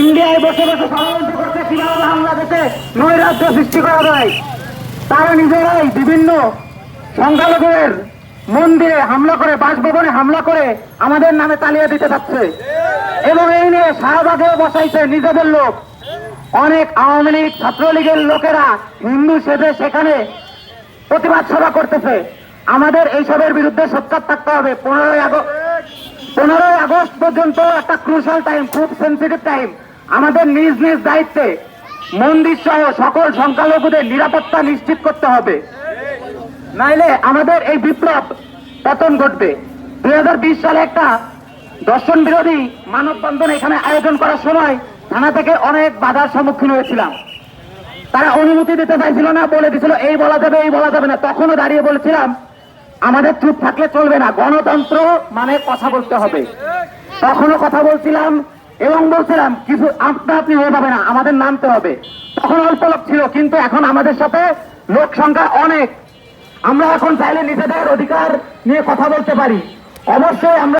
ইন্ডিয়ায় বসে বসে ষড়যন্ত্র করছে কীভাবে বাংলাদেশে নৈরাজ্য সৃষ্টি করা যায়? তারা নিজেরাই বিভিন্ন সংখ্যালঘুদের মন্দিরে হামলা করে, বাসভবনে হামলা করে আমাদের নামে তালিয়ে দিতে যাচ্ছে। এবং এই নিয়ে শাহবাগেও বসাইছে নিজেদের লোক। অনেক আওয়ামী লীগ ছাত্রলীগের লোকেরা হিন্দু সেজে সেখানে প্রতিবাদ সভা করতেছে। আমাদের এইসবের বিরুদ্ধে সোচ্চার থাকতে হবে। পনেরোই আগস্ট আগস্ট পর্যন্ত একটা ক্রুশাল টাইম খুব সেন্সিটিভ টাইম আমাদের নিজ নিজ দায়িত্বে মন্দির সহ সকল সংখ্যালঘুদের নিরাপত্তা নিশ্চিত করতে হবে। নাইলে আমাদের এই বিপ্লব পতন ঘটবে। দুই সালে একটা দর্শন বিরোধী মানববন্ধন এখানে আয়োজন করার সময় থানা থেকে অনেক বাধার সম্মুখীন হয়েছিলাম। তারা অনুমতি দিতে চাইছিল না, বলে দিছিল, এই বলা যাবে, এই বলা যাবে না। তখনও দাঁড়িয়ে বলেছিলাম, আমাদের চুপ থাকলে চলবে না। গণতন্ত্র মানে কথা বলতে হবে। তখনও কথা বলছিলাম এবং বলছিলাম, কিছু আপনা আপনি হয়ে যাবে না, আমাদের নামতে হবে। তখন অল্প লোক ছিল, কিন্তু এখন আমাদের সাথে লোক সংখ্যা অনেক। আমরা এখন চাইলে নিজেদের অধিকার নিয়ে কথা বলতে পারি। অবশ্যই আমরা